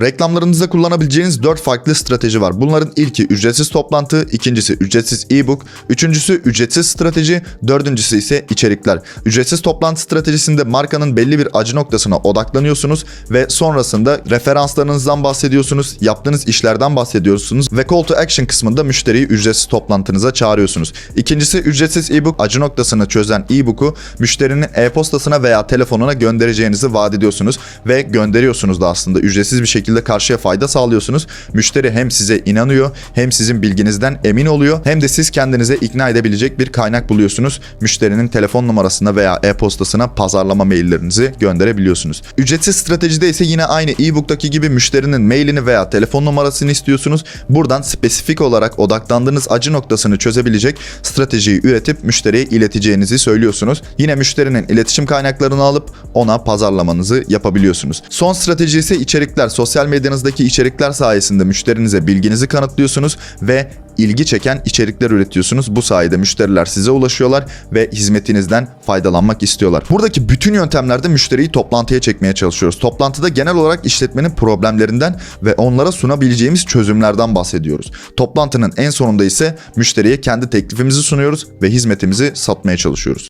Reklamlarınızda kullanabileceğiniz 4 farklı strateji var. Bunların ilki ücretsiz toplantı, ikincisi ücretsiz e-book, üçüncüsü ücretsiz strateji, dördüncüsü ise içerikler. Ücretsiz toplantı stratejisinde markanın belli bir acı noktasına odaklanıyorsunuz ve sonrasında referanslarınızdan bahsediyorsunuz, yaptığınız işlerden bahsediyorsunuz ve call to action kısmında müşteriyi ücretsiz toplantınıza çağırıyorsunuz. İkincisi ücretsiz e-book acı noktasını çözen e-book'u müşterinin e-postasına veya telefonuna göndereceğinizi vaat ediyorsunuz ve gönderiyorsunuz da aslında ücretsiz bir şekilde karşıya fayda sağlıyorsunuz. Müşteri hem size inanıyor hem sizin bilginizden emin oluyor hem de siz kendinize ikna edebilecek bir kaynak buluyorsunuz. Müşterinin telefon numarasına veya e-postasına pazarlama maillerinizi gönderebiliyorsunuz. Ücretsiz stratejide ise yine aynı e-book'taki gibi müşterinin mailini veya telefon numarasını istiyorsunuz. Buradan spesifik olarak odaklandığınız acı noktasını çözebilecek stratejiyi üretip müşteriye ileteceğinizi söylüyorsunuz. Yine müşterinin iletişim kaynaklarını alıp ona pazarlamanızı yapabiliyorsunuz. Son strateji ise içerikler. Sosyal medyanızdaki içerikler sayesinde müşterinize bilginizi kanıtlıyorsunuz ve ilgi çeken içerikler üretiyorsunuz. Bu sayede müşteriler size ulaşıyorlar ve hizmetinizden faydalanmak istiyorlar. Buradaki bütün yöntemlerde müşteriyi toplantıya çekmeye çalışıyoruz. Toplantıda genel olarak işletmenin problemlerinden ve onlara sunabileceğimiz çözümlerden bahsediyoruz. Toplantının en sonunda ise müşteriye kendi teklifimizi sunuyoruz ve hizmetimizi satmaya çalışıyoruz.